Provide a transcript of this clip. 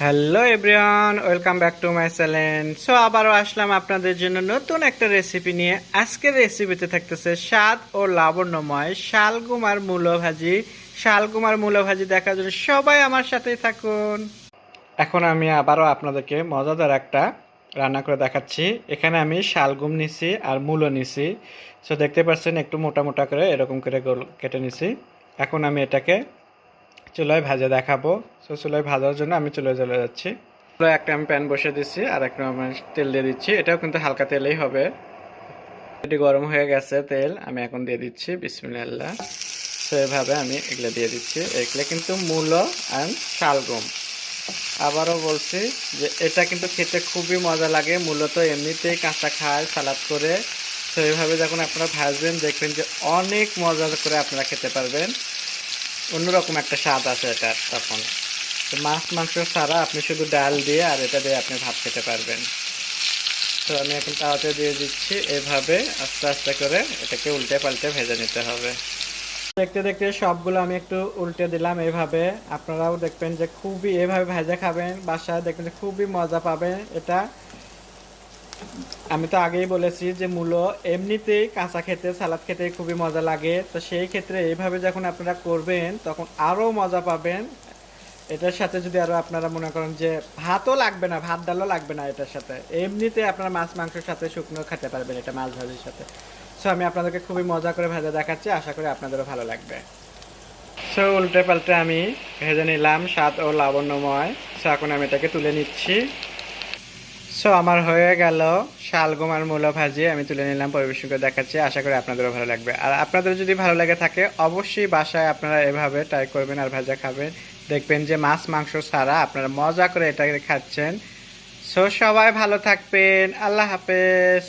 Hello everyone welcome back to my channel so আবারও আসলাম আপনাদের জন্য নতুন একটা রেসিপি নিয়ে। আজকের রেসিপিতে থাকতেছে স্বাদ ও লাবণ্যময় শালগুমার মূলো ভাজি শালগুমার মূলো ভাজি দেখার জন্য সবাই আমার সাথেই থাকুন। এখন আমি আবারও আপনাদেরকে মজাদার একটা রান্না করে দেখাচ্ছি। এখানে আমি শালগুম নিছি আর মূলো নিছি। সো দেখতে পাচ্ছেন একটু মোটা মোটা করে এরকম করে কেটে নিছি। এখন আমি এটাকে চুলায় ভাজা দেখাবো। সো চুলায় ভাজার জন্য আমি চুলায় চলে যাচ্ছি। চুলায় একটা আমি প্যান বসে দিচ্ছি, আর একটা আমি তেল দিয়ে দিচ্ছি। এটাও কিন্তু হালকা তেলেই হবে। এটি গরম হয়ে গেছে তেল, আমি এখন দিয়ে দিচ্ছি, বিসমিল্লাহ। সো এভাবে আমি এগুলো দিয়ে দিচ্ছি। এগুলো কিন্তু মূলো অ্যান্ড শালগম। আবারও বলছি যে এটা কিন্তু খেতে খুবই মজা লাগে। মূলত এমনিতেই কাঁচা খায়, সালাদ করে। তো এইভাবে যখন আপনারা ভাজবেন, দেখবেন যে অনেক মজা করে আপনারা খেতে পারবেন। অন্যরকম একটা স্বাদ আছে এটা তখন। তো মাছ, মাংস ছাড়া আপনি শুধু ডাল দিয়ে আর এটা দিয়ে আপনি ভাত খেতে পারবেন। তো আমি এখন তাওয়াতে দিয়ে দিচ্ছি। এভাবে আস্তে আস্তে করে এটাকে উল্টে পাল্টে ভেজে নিতে হবে। দেখতে দেখতে সবগুলো আমি একটু উল্টে দিলাম এভাবে। আপনারাও দেখবেন যে খুবই এভাবে ভেজে খাবেন। বাসায় দেখবেন যে খুবই মজা পাবেন। এটা আমি তো আগেই বলেছি যে মূলো এমনিতেই কাঁচা খেতে, সালাদ খেতে খুবই মজা লাগে। তো সেই ক্ষেত্রে এইভাবে যখন আপনারা করবেন, তখন আরও মজা পাবেন। এটার সাথে যদি আরও আপনারা মনে করেন যে ভাতও লাগবে না, ভাত ডালও লাগবে না এটার সাথে, এমনিতে আপনারা মাছ, মাংসের সাথে শুকনো খেতে পারবেন এটা মাছ ভাজির সাথে। সো আমি আপনাদেরকে খুবই মজা করে ভেজে দেখাচ্ছি, আশা করি আপনাদেরও ভালো লাগবে। সো উল্টে পাল্টে আমি ভেজে নিলাম স্বাদ ও লাবণ্যময়। সো এখন আমি এটাকে তুলে নিচ্ছি। সো আমার হয়ে গেল শালগুমার মূলো ভাজি। আমি তুলে নিলাম পরিবেশন করে দেখাচ্ছি। আশা করি আপনাদেরও ভালো লাগবে। আর আপনাদের যদি ভালো লাগে থাকে, অবশ্যই বাসায় আপনারা এভাবে ট্রাই করবেন আর ভাজা খাবেন। দেখবেন যে মাছ, মাংস ছাড়া আপনারা মজা করে এটাকে খাচ্ছেন। সো সবাই ভালো থাকবেন। আল্লাহ হাফেজ।